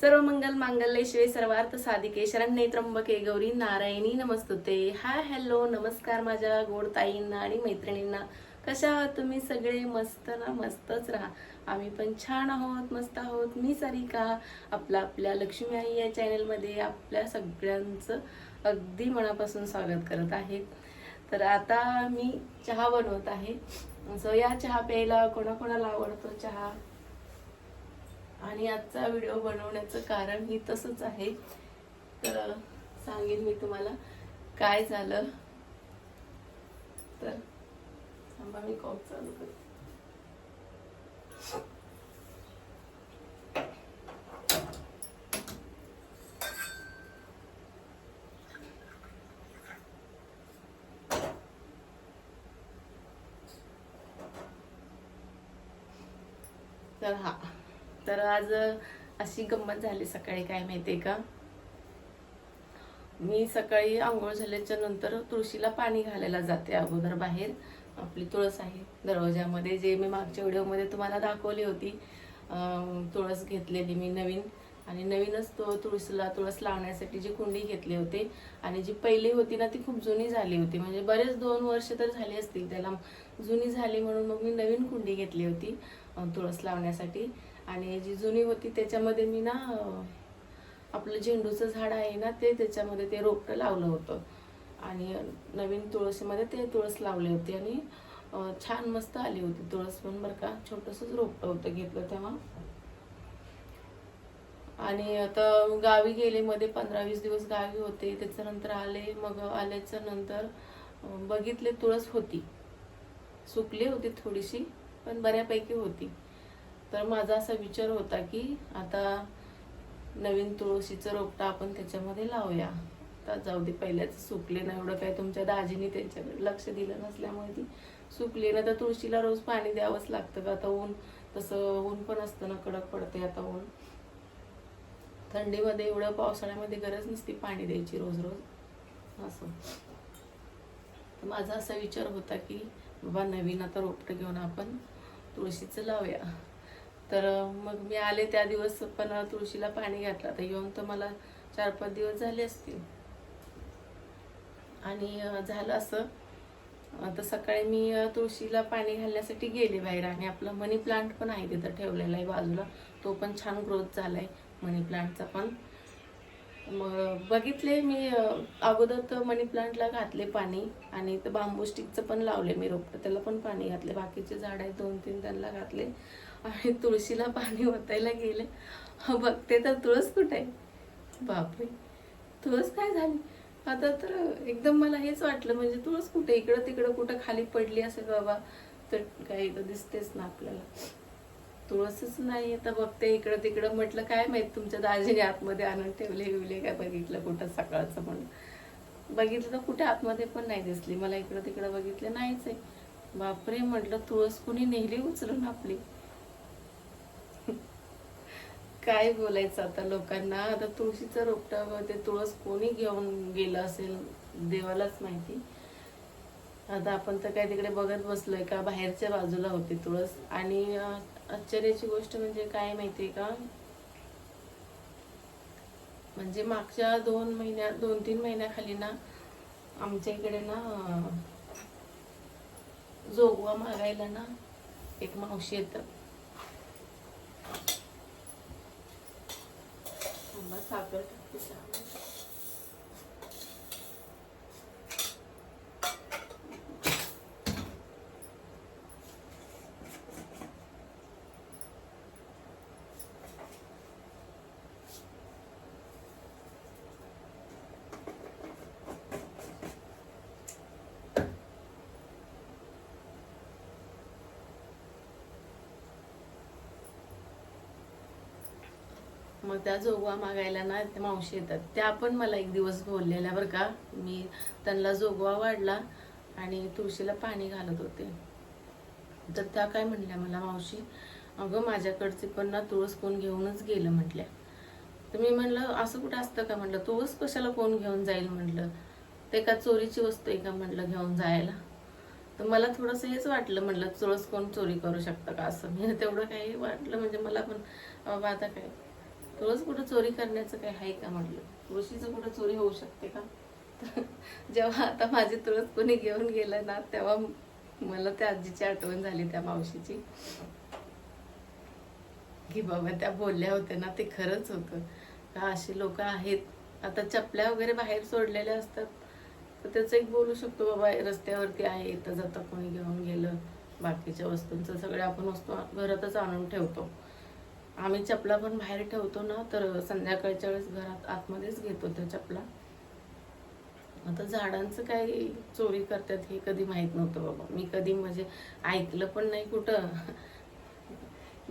सर्व मंगल मांगल्य शिवे सर्वार्थ साधिके शरण्ये त्र्यंबके गौरी नारायणी नमस्तुते. हाय हॅलो नमस्कार माझ्या गोड ताईंना आणि मैत्रिणींना. कशा आहात तुम्ही? सगळे मस्त ना? मस्तच राहा. आम्ही पण छान आहोत मस्त आहोत. मी सारिका आपला आपल्या लक्ष्मी आई या चॅनलमध्ये आपल्या सगळ्यांचं अगदी मनापासून स्वागत करत आहे. तर आता मी चहा बनवत आहे. सो या चहा प्यायला कोणाकोणाला आवडतो चहा? आणि आजचा व्हिडिओ बनवण्याचं कारण ही तसंच आहे. तर सांगेन मी तुम्हाला काय झालं. तर थांबा मी कॉल चालू करते. तर हा. तर आज अशी गंमत झाली सकाळी काय माहितीये का? मी सकाळी आंघोळ झाल्याच्यानंतर तुळशीला पाणी घालायला जाते अगोदर बाहेर. आपली तुळस आहे दरवाजामध्ये जे मी मागच्या व्हिडिओमध्ये तुम्हाला दाखवली होती. तुळस घेतलेली मी नवीन आणि नवीनच तो तुळशीला तुळस लावण्यासाठी जी कुंडी घेतली होती आणि जी पहिली होती ना ती खूप जुनी झाली होती. म्हणजे बरेच दोन वर्ष तर झाली असतील त्याला. जुनी झाली म्हणून मग मी नवीन कुंडी घेतली होती तुळस लावण्यासाठी. आणि जी जुनी होती त्याच्यामध्ये मी ना आपलं झेंडूचं झाड आहे ना ते त्याच्यामध्ये ते रोपटं लावलं होतं. आणि नवीन तुळशीमध्ये ते तुळस लावली होती आणि छान मस्त आली होती तुळस पण बरं का. छोटंसंच रोपटं होतं घेतलं तेव्हा. आणि आता गावी गेले मध्ये पंधरा वीस दिवस गावी होते. त्याच्यानंतर आले मग आल्याच्यानंतर बघितले तुळस होती. सुकली होती थोडीशी पण बऱ्यापैकी होती. तर माझा असा विचार होता की आता नवीन तुळशीचं रोपटं आपण त्याच्यामध्ये लावूया. आता जाऊ दे पहिल्याच सुकले ना एवढं काय तुमच्या दाजीने त्यांच्याकडे लक्ष दिलं नसल्यामुळे ती सुकली ना. तर तुळशीला रोज पाणी द्यावंच लागतं का? आता ऊन तसं ऊन पण असतं ना कडक पडते आता ऊन. थंडीमध्ये एवढं पावसाळ्यामध्ये गरज नसती पाणी द्यायची रोज रोज. असं. माझा असा विचार होता की बाबा नवीन आता रोपटं घेऊन आपण तुळशीचं लावूया. तर मग मी आले त्या दिवस पण तुळशीला पाणी घातलं. आता येऊन तर मला चार पाच दिवस झाले असतील. आणि झालं असं. आता सकाळी मी तुळशीला पाणी घालण्यासाठी गेले बाहेर. आणि आपला मनी प्लांट पण आहे तिथं ठेवलेला आहे बाजूला. तो पण छान ग्रोथ झालाय मनी प्लांटचा पण. मग बघितले मी अगोदर तर मनी प्लांटला घातले पाणी. आणि तर बांबू स्टिकचं पण लावले मी रोपटं त्याला पण पाणी घातले. बाकीचे झाड आहेत दोन तीन त्यांना घातले. आणि तुळशीला पाणी ओतायला गेले. बघते तर तुळस कुठे आहे? बापरे. तुळस काय झाली? आता तर एकदम मला हेच वाटलं म्हणजे तुळस कुठे? इकडं तिकडं कुठं खाली पडली असेल बाबा तर काही तर दिसतेच ना आपल्याला. तुळसच नाही आता बघते इकडं तिकडं म्हटलं काय माहीत तुमच्या दाजीने आतमध्ये आणून ठेवले बिवले काय बघितलं कुठं सकाळचं म्हणून. बघितलं तर कुठे आतमध्ये पण नाही दिसली. मला इकडं तिकडं बघितलं नाहीच आहे. बापरे म्हटलं तुळस कुणी नेली उचलून आपली. काय बोलायचं आता लोकांना? आता तुळशीचं रोपटं ते तुळस कोणी घेऊन गेलं असेल देवालाच माहिती? आता आपण तर काय तिकडे बघत बसलोय का? बाहेरच्या बाजूला होती तुळस. आणि आश्चर्याची गोष्ट म्हणजे काय माहितीये का? म्हणजे मागच्या दोन महिन्या दोन तीन महिन्याखाली ना आमच्या इकडे ना जोगवा मागायला ना एक मावशी येतं थांबा, साखर मग त्या जोगवा मागायला ना त्या मावशी येतात. त्या पण मला एक दिवस बोललेल्या बरं का मी त्यांना जोगवा वाढला आणि तुळशीला पाणी घालत होते. तर त्या काय म्हणल्या मला मावशी अगं माझ्याकडचे पण ना तुळस कोण घेऊनच गेलं म्हटल्या. तर मी म्हणलं असं कुठं असतं का? म्हटलं तुळस कशाला कोण घेऊन जाईल? म्हटलं ते का चोरीची वस्तू आहे का? म्हटलं घेऊन जायला. तर मला थोडंसं हेच वाटलं म्हटलं तुळस कोण चोरी करू शकतं का? असं. मी तेवढं काही वाटलं म्हणजे मला पण बाबा आता काय? तुळस कुठं चोरी करण्याचं काही आहे का म्हटलं? तुळशीचं कुठं चोरी होऊ शकते का? तर जेव्हा आता माझी तुळस कोणी घेऊन गेलं ना तेव्हा मला त्या आजीची आठवण झाली त्या मावशीची. की बाबा त्या बोलल्या होत्या ना ते खरंच होतं. का अशी लोक आहेत? आता चपल्या वगैरे बाहेर सोडलेल्या असतात. तर त्याचं एक बोलू शकतो बाबा रस्त्यावरती आहे येतं जाता कोणी घेऊन गेलं. बाकीच्या वस्तूंचं सगळ्या आपण वस्तू घरातच आणून ठेवतो. आम्ही चपला पण बाहेर ठेवतो ना तर संध्याकाळच्या वेळेस घरात आतमध्येच घेतो त्या चपला. आता झाडांचं काय चोरी करतात हे कधी माहीत नव्हतं बाबा. मी कधी म्हणजे ऐकलं पण नाही कुठं.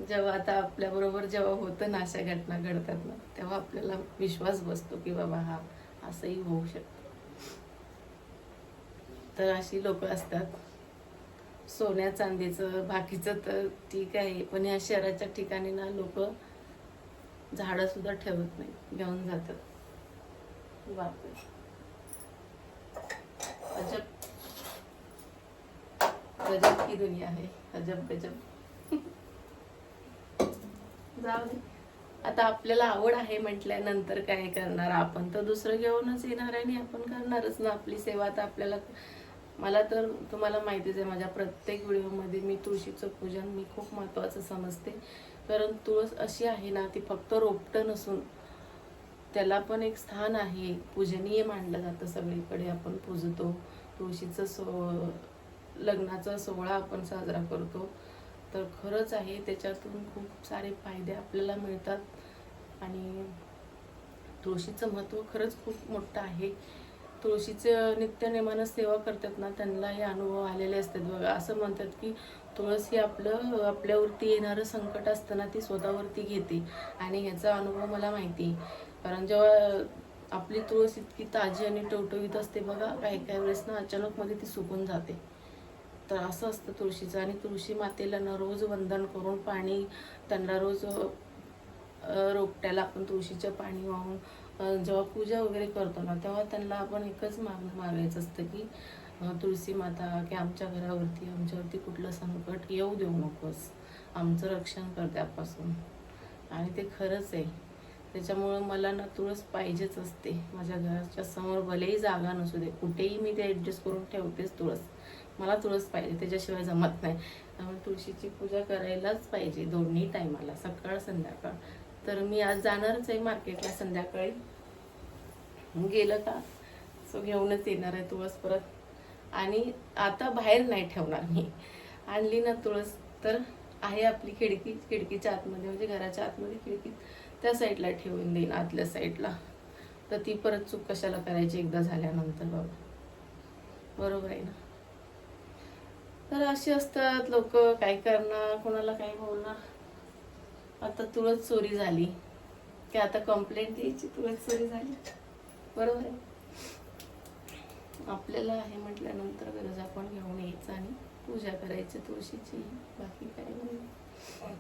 जेव्हा आता आपल्या बरोबर जेव्हा होतं ना अशा घटना घडतात ना तेव्हा आपल्याला विश्वास बसतो की बाबा हा असंही होऊ शकतं. तर अशी लोक असतात. सोन्या चांदीचं बाकीचं तर ठीक आहे. पण या शहराच्या ठिकाणी ना लोक झाडं सुद्धा ठेवत नाही घेऊन जातात. बापरे. अजब. गजब की दुनिया आहे. अजब गजब. जाऊ दे. आता आपल्याला आवड आहे म्हटल्यानंतर काय करणार आपण? तर दुसरं घेऊनच येणार आहे आणि आपण करणारच ना. आपली सेवा तर आपल्याला मला तर तुम्हाला माहितीच आहे माझ्या प्रत्येक व्हिडिओमध्ये मी तुळशीचं पूजन मी खूप महत्त्वाचं समजते. कारण तुळस अशी आहे ना ती फक्त रोपटं नसून त्याला पण एक स्थान आहे. पूजनीय मानलं जातं सगळीकडे आपण पूजतो. तुळशीचं सो लग्नाचा सोहळा आपण साजरा करतो. तर खरंच आहे त्याच्यातून खूप सारे फायदे आपल्याला मिळतात. आणि तुळशीचं महत्त्व खरंच खूप मोठं आहे. तुळशीचं नित्यनेमानं सेवा करतात ना त्यांना हे अनुभव आलेले असतात बघा. असं म्हणतात की तुळस ही आपलं आपल्यावरती येणारं संकट असताना ती स्वतःवरती घेते. आणि ह्याचा अनुभव मला माहिती आहे. कारण जेव्हा आपली तुळस इतकी ताजी आणि टवटवीत असते बघा काही काही वेळेस ना अचानक मध्ये ती सुकून जाते. तर असं असतं तुळशीचं. आणि तुळशी मातेला ना रोज वंदन करून पाणी त्यांना रोज रोपट्याला आपण तुळशीचं पाणी वाहून जेव्हा पूजा वगैरे करतो ना तेव्हा त्यांना आपण एकच माग मागायचं असतं की अ, तुळशी माता की आमच्या घरावरती आमच्यावरती कुठलं संकट येऊ देऊ नकोस. आमचं रक्षण कर त्यापासून. आणि ते खरंच आहे. त्याच्यामुळं मला ना तुळस पाहिजेच असते. माझ्या घराच्या समोर भलेही जागा नसू दे कुठेही मी ते ॲडजस्ट करून ठेवतेच तुळस. मला तुळस पाहिजे त्याच्याशिवाय जमत नाही. त्यामुळे तुळशीची पूजा करायलाच पाहिजे दोन्ही टायमाला सकाळ संध्याकाळ. तर मी आज जाणारच आहे मार्केटला संध्याकाळी. गेलं का? सो घेऊनच येणार आहे तुळस परत. आणि आता बाहेर नाही ठेवणार मी. आणली ना तुळस तर आहे आपली खिडकी. खिडकीच्या आतमध्ये म्हणजे घराच्या आतमध्ये खिडकी. त्या साईडला ठेवून देईन आतल्या साईडला. तर ती परत चूक कशाला करायची? एकदा झाल्यानंतर बाबा बरोबर आहे ना? तर असे असतात लोक. काय करणार? कोणाला काय बोलणार? आता तुळस चोरी झाली. की आता कंप्लेंट द्यायची तुळस चोरी झाली. बरोबर आहे? आपल्याला आहे म्हटल्यानंतर गरज आपण घेऊन यायचं आणि पूजा करायची तुळशीची बाकी काय नाही.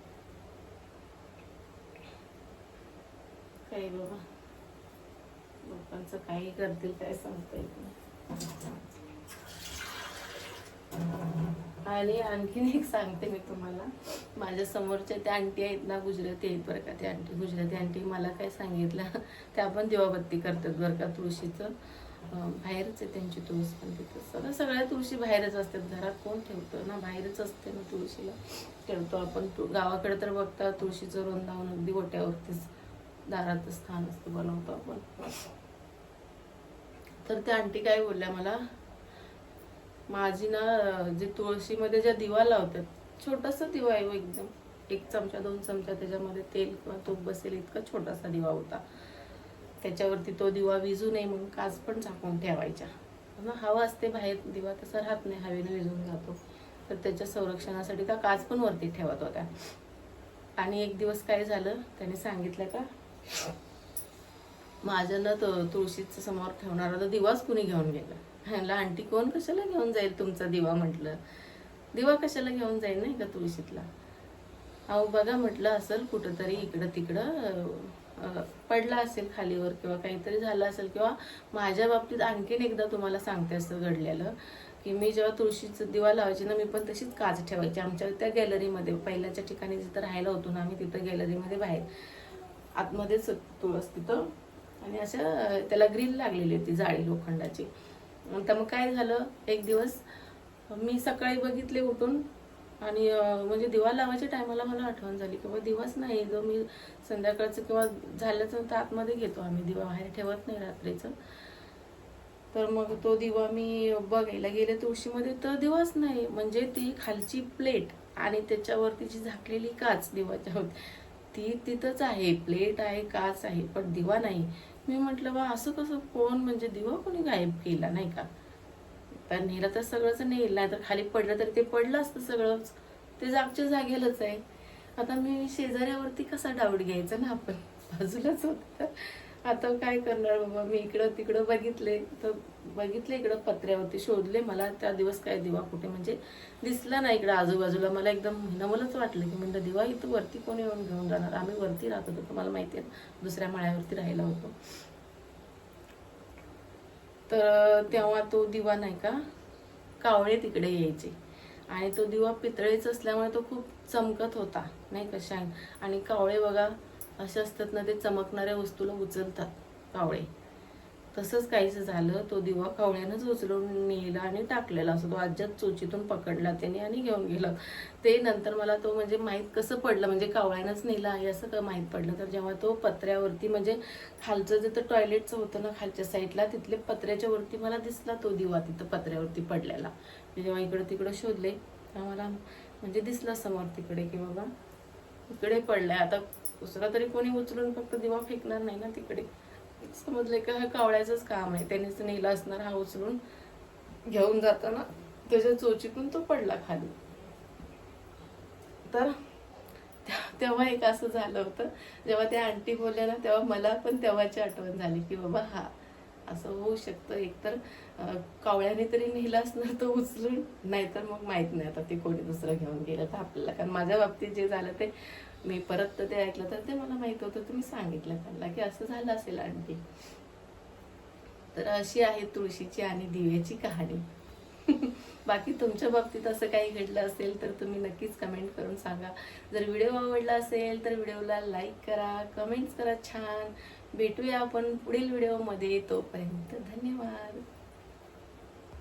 काय बाबा? लोकांचं काही करतील काय सांगता येत नाही. आणि आणखीन एक सांगते मी तुम्हाला. माझ्या समोरच्या त्या आंटी आहेत ना गुजराती आहेत बरं का त्या आंटी. गुजराती आंटी मला काय सांगितलं त्या पण दिवाबत्ती करतात बरं का तुळशीचं. बाहेरच आहे त्यांची तुळस पण तिथं. सगळं सगळ्या तुळशी बाहेरच असतात. घरात कोण ठेवतं ना? बाहेरच असते ना तुळशीला. ठेवतो आपण. गावाकडे तर बघता तुळशीचं रोंदावून अगदी ओट्यावरतीच दारातच स्थान असतं बनवतो आपण. तर त्या आंटी काय बोलल्या मला? माझी ना जे तुळशीमध्ये ज्या दिवा लावतात छोटासा दिवा आहे हो एकदम. एक चमचा दोन चमचा त्याच्यामध्ये तेल किंवा तूप बसेल इतका छोटासा दिवा होता. त्याच्यावरती तो दिवा विजू नये म्हणून काच पण झाकून ठेवायच्या. हवा असते बाहेर दिवा तसा राहत नाही हवेनं विजून जातो. तर त्याच्या संरक्षणासाठी त्या काच पण वरती ठेवत होत्या. आणि एक दिवस काय झालं त्याने सांगितलं का माझ्या ना तुळशीचं समोर ठेवणारा तर दिवाच कुणी घेऊन गेला. ह्याला आंटी कोण कशाला घेऊन जाईल तुमचा दिवा म्हटलं? दिवा कशाला घेऊन जाईल नाही का तुळशीतला? अहो बघा म्हटलं असेल कुठंतरी इकडं तिकडं पडला असेल खालीवर किंवा काहीतरी झालं असेल किंवा माझ्या बाबतीत आणखीन एकदा तुम्हाला सांगते असं घडलेलं की मी जेव्हा तुळशीचं दिवा लावायची ना मी पण तशीच काच ठेवायची. आमच्या त्या गॅलरीमध्ये पहिल्याच्या ठिकाणी जिथं राहायला होतो ना आम्ही तिथं गॅलरीमध्ये बाहेर. आतमध्येच तुळस तिथं आणि अशा त्याला ग्रिल लागलेली होती जाळी लोखंडाची. तर मग काय झालं? एक दिवस मी सकाळी बघितले उठून आणि म्हणजे दिवा लावायच्या टायमाला मला आठवण झाली की बाबा दिवाच नाही जो मी संध्याकाळचं किंवा झाल्याचं तर आतमध्ये घेतो आम्ही दिवा बाहेर ठेवत नाही रात्रीचं. तर मग तो दिवा मी बघायला गेले तुळशीमध्ये तर दिवाच नाही म्हणजे ती खालची प्लेट आणि त्याच्यावरती जी झाकलेली काच दिवाच्या होती ती तिथंच आहे प्लेट आहे काच आहे पण दिवा नाही. मी म्हटलं बा असं कसं? कोण म्हणजे दिवा? कोणी गायब केला नाही का? तर नेला तर सगळंच नेल नाही तर खाली पडलं तर ते पडलं असतं सगळंच. ते जागच्या जागेलाच आहे. आता मी शेजाऱ्यावरती कसा डाऊट घ्यायचा ना आपण? बाजूलाच होत. आता काय करणार बाबा? मी इकडं तिकडं बघितले तर बघितले इकडं पत्र्यावरती शोधले. मला त्या दिवस काय दिवा कुठे? म्हणजे दिसला नाही इकडं आजूबाजूला. मला एकदम नवलच वाटलं की म्हणलं दिवा इथं वरती कोणी येऊन घेऊन जाणार? आम्ही वरती राहत होतो तुम्हाला माहिती आहे दुसऱ्या माळ्यावरती राहिला होतो. तर तेव्हा तो दिवा नाही का कावळे तिकडे यायचे. आणि तो दिवा पितळेच असल्यामुळे तो खूप चमकत होता नाही का शाईन? आणि कावळे बघा असे असतात ना ते चमकणाऱ्या वस्तूला उचलतात कावळे. तसंच काहीच झालं तो दिवा कावळ्यानंच उचलून नेला आणि टाकलेला असं तो आज्यात चोचीतून पकडला त्याने आणि घेऊन गेला. ते नंतर मला तो म्हणजे माहीत कसं पडलं म्हणजे कावळ्यानंच नेला आहे असं का माहीत पडलं? तर जेव्हा तो पत्र्यावरती म्हणजे खालचं जिथं टॉयलेटचं होतं ना खालच्या साईडला तिथले पत्र्याच्या वरती मला दिसला तो दिवा तिथं पत्र्यावरती पडलेला. मी जेव्हा इकडं तिकडं शोधले तेव्हा मला म्हणजे दिसला समोर तिकडे की बाबा इकडे पडलाय. आता दुसरा तरी कोणी उचलून फक्त दिवा फेकणार नाही ना तिकडे. समजले का? हा कावळ्याचंच काम आहे. त्यानेच नेला असणार हा उचलून घेऊन जाताना त्याच्या चोचीतून तो पडला खाली. तर तेव्हा एक असं झालं होतं. जेव्हा त्या आंटी बोलल्या ना तेव्हा मला पण तेव्हाची आठवण झाली की बाबा हा असं होऊ शकतं. एकतर कावळ्याने तरी नेलं असणार तो उचलून. नाहीतर मग माहीत नाही आता ते कोणी दुसरं घेऊन गेलं तर आपल्याला. कारण माझ्या बाबतीत जे झालं ते मी परत तर ते ऐकलं तर ते मला माहीत होतं तुम्ही सांगितलं त्यांना की असं झालं असेल आणखी. तर अशी आहे तुळशीची आणि दिव्याची कहाणी. बाकी तुमच्या बाबतीत असं काही घडलं असेल तर तुम्ही नक्कीच कमेंट करून सांगा. जर व्हिडिओ आवडला असेल तर व्हिडिओला लाईक करा कमेंट्स करा छान. भेटूया आपण पुढील व्हिडिओमध्ये तोपर्यंत धन्यवाद.